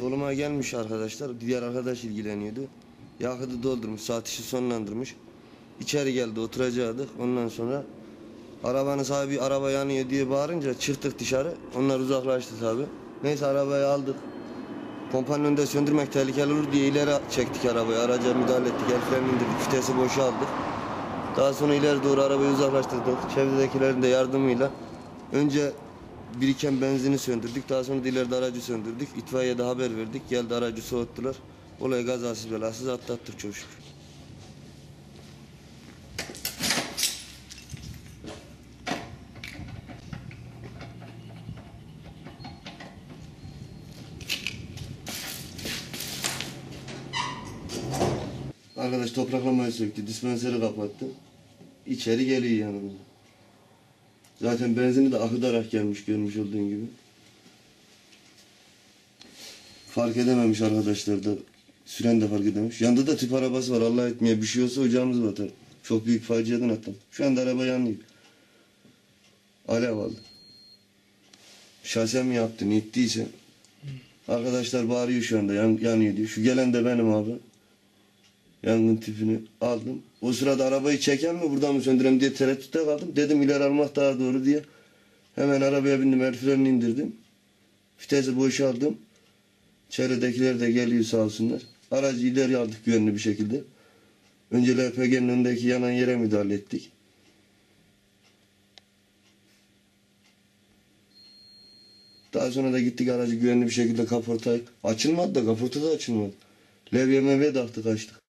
Doluma gelmiş arkadaşlar. Diğer arkadaş ilgileniyordu. Yakıtı doldurmuş. Saat işi sonlandırmış. İçeri geldi oturacaktık. Ondan sonra arabanın sahibi araba yanıyor diye bağırınca çıktık dışarı. Onlar uzaklaştı tabi. Neyse arabayı aldık. Pompanın önünde söndürmek tehlikeli olur diye ileri çektik arabayı. Araca müdahale ettik. El freni indirdik. Vitesi boşalttık. Daha sonra ileri doğru arabayı uzaklaştırdık. Çevredekilerin de yardımıyla önce biriken benzini söndürdük. Daha sonra da ileride aracı söndürdük. İtfaiyeye de haber verdik. Geldi aracı soğuttular. Olayı kazasız belasız atlattık çok şükür. Arkadaş topraklamayı söktü. Dispenseri kapattı. İçeri geliyor yanımıza. Zaten benzini de akıtarak gelmiş görmüş olduğun gibi. Fark edememiş arkadaşlar da. Süren de fark edememiş. Yanında da tüp arabası var. Allah etmeye bir şey olsa ocağımız batar. Çok büyük faciadan atlam. Şu anda araba yanıyor. Alev aldı. Şahsen mi yaptı, ne ettiyse. Arkadaşlar bağırıyor şu anda yan, yanıyor diyor. Şu gelen de benim abi. Yangın tüpünü aldım. O sırada arabayı çeken mi buradan mı söndüreyim diye tereddütte kaldım. Dedim ileri almak daha doğru diye. Hemen arabaya bindim el frenini indirdim. Vitesi boşaldım. Çevredekiler de geliyor sağ olsunlar. Aracı ileri aldık güvenli bir şekilde. Önce LPG'nin önündeki yanan yere müdahale ettik. Daha sonra da gittik aracı güvenli bir şekilde kaportayı açılmadı da kaporta da açılmadı. Levye mevye taktık açtık.